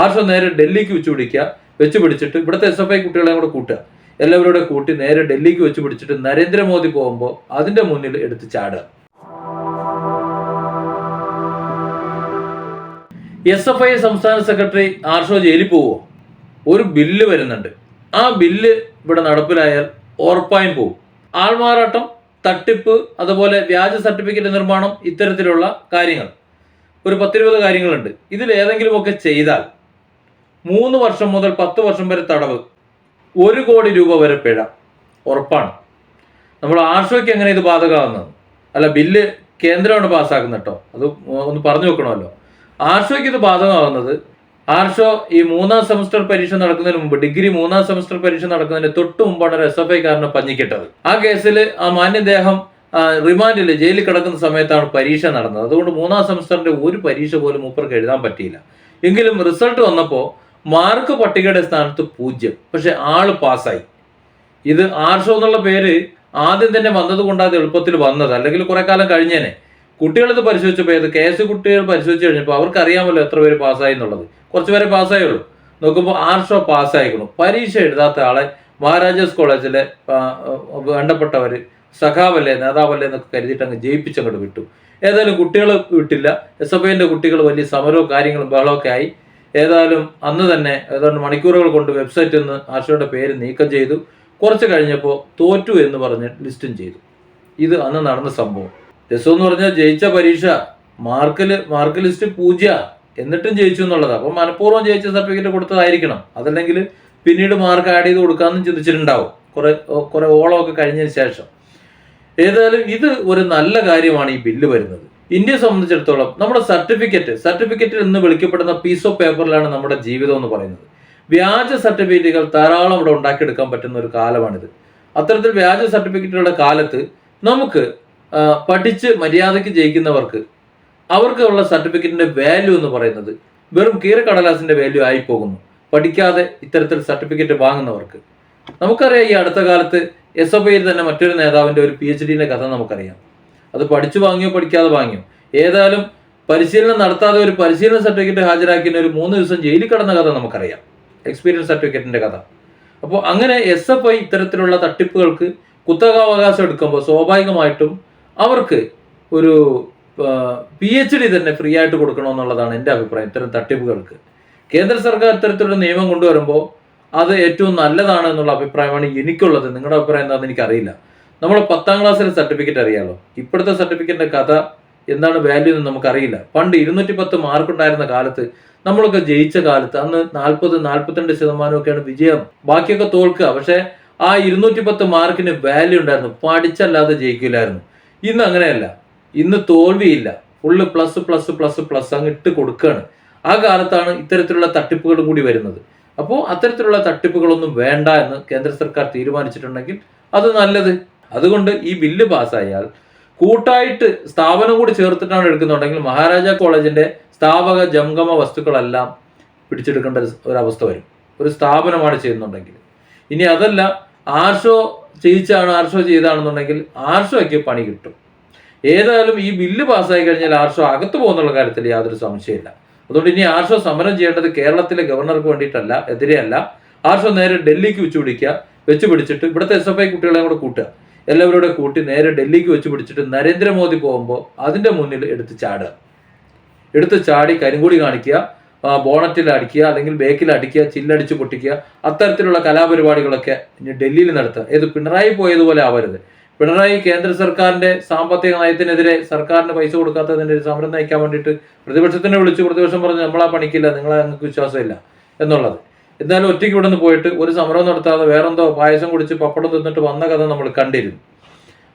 ആർഷോ നേരെ ഡൽഹിക്ക് വെച്ച് പിടിക്കുക വെച്ച് പിടിച്ചിട്ട് ഇവിടുത്തെ എസ് എഫ് ഐ കുട്ടികളെയും കൂടെ കൂട്ടുക. എല്ലാവരും കൂട്ടി നേരെ ഡൽഹിക്ക് വെച്ച് പിടിച്ചിട്ട് നരേന്ദ്രമോദി പോകുമ്പോൾ അതിന്റെ മുന്നിൽ എടുത്ത് ചാടുക. എസ് എഫ് ഐ സംസ്ഥാന സെക്രട്ടറി ആർഷോ ജയിലിൽ പോവോ? ഒരു ബില്ല് വരുന്നുണ്ട്. ആ ബില്ല് ഇവിടെ നടപ്പിലായാൽ ഉറപ്പായും പോവും. ആൾമാറാട്ടം തട്ടിപ്പ് അതുപോലെ വ്യാജ സർട്ടിഫിക്കറ്റ് നിർമ്മാണം ഇത്തരത്തിലുള്ള കാര്യങ്ങൾ. ഒരു പത്തിരുപത് കാര്യങ്ങളുണ്ട്. ഇതിൽ ഏതെങ്കിലുമൊക്കെ ചെയ്താൽ മൂന്ന് വർഷം മുതൽ പത്ത് വർഷം വരെ തടവ്. ഒരു കോടി രൂപ വരെ പിഴ. ഉറപ്പാണ്. നമ്മൾ ആർഷോയ്ക്ക് എങ്ങനെ ഇത് ബാധകമാകുന്നത്? അല്ല ബില്ല് കേന്ദ്രമാണ് പാസ്സാക്കുന്നത് കേട്ടോ അത് ഒന്ന് പറഞ്ഞു വെക്കണമല്ലോ. ആർഷോയ്ക്ക് ഇത് ബാധകമാകുന്നത് ആർഷോ ഈ മൂന്നാം സെമസ്റ്റർ പരീക്ഷ നടക്കുന്നതിന് മുമ്പ് ഡിഗ്രി മൂന്നാം സെമസ്റ്റർ പരീക്ഷ നടക്കുന്നതിന് തൊട്ട് മുമ്പാണ് ഒരു എസ് എഫ് ഐക്കാരനെ പഞ്ഞിക്കിട്ടത്. ആ കേസിൽ ആ മാന്യദേഹം റിമാൻഡിൽ ജയിലിൽ കിടക്കുന്ന സമയത്താണ് പരീക്ഷ നടന്നത്. അതുകൊണ്ട് മൂന്നാം സെമസ്റ്ററിന്റെ ഒരു പരീക്ഷ പോലും മൂപ്പർക്ക് എഴുതാൻ പറ്റിയില്ല. എങ്കിലും റിസൾട്ട് വന്നപ്പോൾ മാർക്ക് പട്ടികയുടെ സ്ഥാനത്ത് പൂജ്യം. പക്ഷെ ആൾ പാസ്സായി. ഇത് ആർഷോ എന്നുള്ള പേര് ആദ്യം തന്നെ വന്നത് കൊണ്ടാണ് എളുപ്പത്തിൽ വന്നത്. അല്ലെങ്കിൽ കുറെ കാലം കഴിഞ്ഞേനെ. കുട്ടികളിത് പരിശോധിച്ചപ്പോൾ ഏത് കേസ് കുട്ടികൾ പരിശോധിച്ച് കഴിഞ്ഞപ്പോൾ അവർക്ക് അറിയാമല്ലോ എത്ര പേര് പാസ്സായി എന്നുള്ളത്. കുറച്ച് പേരെ പാസ്സായുള്ളൂ. നോക്കുമ്പോൾ ആർഷോ പാസ്സായിക്കണം. പരീക്ഷ എഴുതാത്ത ആളെ മഹാരാജാസ് കോളേജിലെ വേണ്ടപ്പെട്ടവർ സഖാവല്ലേ നേതാവല്ലേ എന്നൊക്കെ കരുതിയിട്ട് അങ്ങ് ജയിപ്പിച്ചങ്ങോട്ട് വിട്ടു. ഏതായാലും കുട്ടികൾ വിട്ടില്ല. എസ് എഫ് ഐന്റെ കുട്ടികൾ വലിയ സമരവും കാര്യങ്ങളും ബഹളമൊക്കെ ആയി. ഏതായാലും അന്ന് തന്നെ ഏതാണ്ട് മണിക്കൂറുകൾ കൊണ്ട് വെബ്സൈറ്റിൽ നിന്ന് ആശയുടെ പേര് നീക്കം ചെയ്തു. കുറച്ച് കഴിഞ്ഞപ്പോൾ തോറ്റു എന്ന് പറഞ്ഞ് ലിസ്റ്റും ചെയ്തു. ഇത് അന്ന് നടന്ന സംഭവം. രസം എന്ന് പറഞ്ഞാൽ ജയിച്ച പരീക്ഷ. മാർക്കിൽ മാർക്ക് ലിസ്റ്റ് പൂജ്യ. എന്നിട്ടും ജയിച്ചു എന്നുള്ളത്. അപ്പം മനഃപൂർവം ജയിച്ച സർട്ടിഫിക്കറ്റ് കൊടുത്തതായിരിക്കണം. അതല്ലെങ്കിൽ പിന്നീട് മാർക്ക് ആഡ് ചെയ്ത് കൊടുക്കാമെന്നും ചിന്തിച്ചിട്ടുണ്ടാവും. കുറെ കുറെ ഓളമൊക്കെ കഴിഞ്ഞതിന് ശേഷം. ഏതായാലും ഇത് ഒരു നല്ല കാര്യമാണ് ഈ ബില്ല് വരുന്നത്. ഇന്ത്യയെ സംബന്ധിച്ചിടത്തോളം നമ്മുടെ സർട്ടിഫിക്കറ്റ് സർട്ടിഫിക്കറ്റിൽ എന്ന് വിളിക്കപ്പെടുന്ന പീസ് ഓഫ് പേപ്പറിലാണ് നമ്മുടെ ജീവിതം എന്ന് പറയുന്നത്. വ്യാജ സർട്ടിഫിക്കറ്റുകൾ ധാരാളം ഇവിടെ ഉണ്ടാക്കിയെടുക്കാൻ പറ്റുന്ന ഒരു കാലമാണിത്. അത്തരത്തിൽ വ്യാജ സർട്ടിഫിക്കറ്റുകളുടെ കാലത്ത് നമുക്ക് പഠിച്ച് മര്യാദയ്ക്ക് ജയിക്കുന്നവർക്ക് അവർക്കുള്ള സർട്ടിഫിക്കറ്റിന്റെ വാല്യൂ എന്ന് പറയുന്നത് വെറും കീറക്കടലാസിന്റെ വാല്യൂ ആയി പോകുന്നു പഠിക്കാതെ ഇത്തരത്തിൽ സർട്ടിഫിക്കറ്റ് വാങ്ങുന്നവർക്ക്. നമുക്കറിയാം ഈ അടുത്ത കാലത്ത് എസ് എഫ് ഐയിൽ തന്നെ മറ്റൊരു നേതാവിന്റെ ഒരു പി എച്ച് ഡിന്റെ കഥ നമുക്കറിയാം. അത് പഠിച്ചു വാങ്ങിയോ പഠിക്കാതെ വാങ്ങിയോ. ഏതായാലും പരിശീലനം നടത്താതെ ഒരു പരിശീലന സർട്ടിഫിക്കറ്റ് ഹാജരാക്കിയ ഒരു മൂന്ന് ദിവസം ജയിലിൽ കടന്ന കഥ നമുക്കറിയാം. എക്സ്പീരിയൻസ് സർട്ടിഫിക്കറ്റിന്റെ കഥ. അപ്പോൾ അങ്ങനെ എസ് എഫ് ഐ ഇത്തരത്തിലുള്ള തട്ടിപ്പുകൾക്ക് കുത്തകാവകാശം എടുക്കുമ്പോൾ സ്വാഭാവികമായിട്ടും അവർക്ക് ഒരു പി എച്ച് ഡി തന്നെ ഫ്രീ ആയിട്ട് കൊടുക്കണമെന്നുള്ളതാണ് എന്റെ അഭിപ്രായം ഇത്തരം തട്ടിപ്പുകൾക്ക്. കേന്ദ്ര സർക്കാർ ഇത്തരത്തിലുള്ള നിയമം കൊണ്ടുവരുമ്പോൾ അത് ഏറ്റവും നല്ലതാണ് എന്നുള്ള അഭിപ്രായമാണ് എനിക്കുള്ളത്. നിങ്ങളുടെ അഭിപ്രായം എന്താണെന്ന് എനിക്കറിയില്ല. നമ്മൾ പത്താം ക്ലാസ്സിലെ സർട്ടിഫിക്കറ്റ് അറിയാലോ. ഇപ്പോഴത്തെ സർട്ടിഫിക്കറ്റിന്റെ കഥ എന്താണ് വാല്യൂ എന്ന് നമുക്കറിയില്ല. പണ്ട് ഇരുന്നൂറ്റി പത്ത് മാർക്ക് ഉണ്ടായിരുന്ന കാലത്ത് നമ്മളൊക്കെ ജയിച്ച കാലത്ത് അന്ന് നാൽപ്പത് നാൽപ്പത്തിരണ്ട് ശതമാനമൊക്കെയാണ് വിജയം. ബാക്കിയൊക്കെ തോൽക്കുക. പക്ഷേ ആ ഇരുന്നൂറ്റി പത്ത് മാർക്കിന് വാല്യൂ ഉണ്ടായിരുന്നു. പഠിച്ചല്ലാതെ ജയിക്കില്ലായിരുന്നു. ഇന്ന് അങ്ങനെയല്ല. ഇന്ന് തോൽവിയില്ല. Full plus plus plus plus അങ്ങ് ഇട്ട് കൊടുക്കുകയാണ്. ആ കാലത്താണ് ഇത്തരത്തിലുള്ള തട്ടിപ്പുകളും കൂടി വരുന്നത്. അപ്പോൾ അത്തരത്തിലുള്ള തട്ടിപ്പുകളൊന്നും വേണ്ട എന്ന് കേന്ദ്ര സർക്കാർ തീരുമാനിച്ചിട്ടുണ്ടെങ്കിൽ അത് നല്ലത്. അതുകൊണ്ട് ഈ ബില്ല് പാസ്സായാൽ കൂട്ടായിട്ട് സ്ഥാപനം കൂടി ചേർത്തിട്ടാണ് എടുക്കുന്നുണ്ടെങ്കിൽ മഹാരാജ കോളേജിന്റെ സ്ഥാപക ജംഗമ വസ്തുക്കളെല്ലാം പിടിച്ചെടുക്കേണ്ട ഒരു- അവസ്ഥ വരും. ഒരു സ്ഥാപനമാണ് ചെയ്യുന്നുണ്ടെങ്കിൽ. ഇനി അതല്ല ആർഷോ ചെയ്യിച്ചാണ് ആർഷോ ചെയ്താണെന്നുണ്ടെങ്കിൽ ആർഷോയ്ക്ക് പണി കിട്ടും. ഏതായാലും ഈ ബില്ല് പാസ്സായി കഴിഞ്ഞാൽ ആർഷോ അകത്ത് പോകുന്നുള്ള കാര്യത്തിൽ യാതൊരു സംശയമില്ല. അതുകൊണ്ട് ഇനി ആർഷോ സമരം ചെയ്യേണ്ടത് കേരളത്തിലെ ഗവർണർക്ക് വേണ്ടിയിട്ടല്ല എതിരെയല്ല. ആർഷോ നേരെ ഡൽഹിക്ക് വെച്ചു പിടിക്കുക വെച്ച് പിടിച്ചിട്ട് ഇവിടുത്തെ എസ് എഫ് ഐ കുട്ടികളെ കൂടെ കൂട്ടുക. എല്ലാവരും കൂടെ കൂട്ടി നേരെ ഡൽഹിക്ക് വെച്ച് പിടിച്ചിട്ട് നരേന്ദ്രമോദി പോകുമ്പോൾ അതിന്റെ മുന്നിൽ എടുത്ത് ചാടുക. എടുത്ത് ചാടി കരിങ്കൂടി കാണിക്കുക ബോണറ്റിൽ അടിക്കുക അല്ലെങ്കിൽ ബേക്കിൽ അടിക്കുക ചില്ലടിച്ച് പൊട്ടിക്കുക അത്തരത്തിലുള്ള കലാപരിപാടികളൊക്കെ ഇനി ഡൽഹിയിൽ നടത്തുക. ഏത് പിണറായി പോയതുപോലെ ആവരുത്. പിണറായി കേന്ദ്ര സർക്കാരിന്റെ സാമ്പത്തിക നയത്തിനെതിരെ സർക്കാരിന് പൈസ കൊടുക്കാത്തതിന്റെ ഒരു സമരം നയിക്കാൻ വേണ്ടിയിട്ട് പ്രതിപക്ഷത്തിനെ വിളിച്ച് പ്രതിപക്ഷം പറഞ്ഞു നമ്മളാ പണിക്കില്ല നിങ്ങളെ ഞങ്ങൾക്ക് വിശ്വാസമില്ല എന്നുള്ളത്. എന്തായാലും ഒറ്റയ്ക്ക് ഇവിടെ നിന്ന് പോയിട്ട് ഒരു സമരം നടത്താതെ വേറെന്തോ പായസം കുടിച്ച് പപ്പടം തിന്നിട്ട് വന്ന കഥ നമ്മൾ കണ്ടിരുന്നു.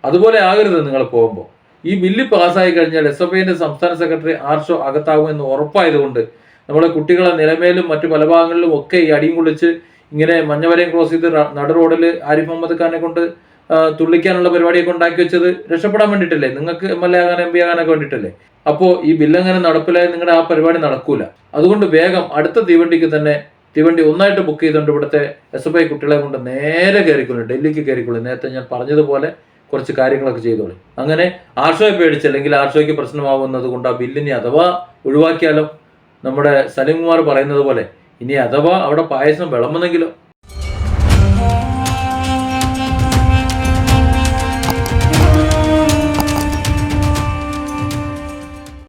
അതുപോലെ ആകരുത് നിങ്ങൾ പോകുമ്പോൾ ഈ ബില്ല് പാസ്സായി കഴിഞ്ഞാൽ എസ് എഫ് ഐന്റെ സംസ്ഥാന സെക്രട്ടറി ആർഷോ അകത്താകുമെന്ന് ഉറപ്പായതുകൊണ്ട് നമ്മുടെ കുട്ടികളെ നിലമേലും മറ്റു പല ഭാഗങ്ങളിലും ഒക്കെ ഈ അടിയും കുളിച്ച് ഇങ്ങനെ മഞ്ഞവരയും ക്രോസ് ചെയ്ത് നട റോഡിൽ ആരിഫ് മുഹമ്മദ് ഖാനെ കൊണ്ട് തുള്ളിക്കാനുള്ള പരിപാടിയൊക്കെ ഉണ്ടാക്കി വെച്ചത് രക്ഷപ്പെടാൻ വേണ്ടിയിട്ടല്ലേ? നിങ്ങൾക്ക് എം എൽ എ ആകാൻ എം പി ആകാനൊക്കെ വേണ്ടിയിട്ടല്ലേ? അപ്പോൾ ഈ ബില്ല് അങ്ങനെ നടപ്പിലായി നിങ്ങളുടെ ആ പരിപാടി നടക്കൂല. അതുകൊണ്ട് വേഗം അടുത്ത തീവണ്ടിക്ക് തന്നെ തീവണ്ടി ഒന്നായിട്ട് ബുക്ക് ചെയ്തുകൊണ്ട് ഇവിടുത്തെ എസ് എഫ് ഐ കുട്ടികളെ കൊണ്ട് നേരെ കയറിക്കൊള്ളു ഡൽഹിക്ക് കയറിക്കൊള്ളു നേരത്തെ ഞാൻ പറഞ്ഞതുപോലെ കുറച്ച് കാര്യങ്ങളൊക്കെ ചെയ്തോളൂ. അങ്ങനെ ആർഷോയെ പേടിച്ച് അല്ലെങ്കിൽ ആർഷോയ്ക്ക് പ്രശ്നമാവുന്നത് കൊണ്ട് ആ ബില്ലിനെ അഥവാ ഒഴിവാക്കിയാലോ? നമ്മുടെ സലീംകുമാർ പറയുന്നത് പോലെ ഇനി അഥവാ അവിടെ പായസം വിളമ്പുന്നെങ്കിലോ?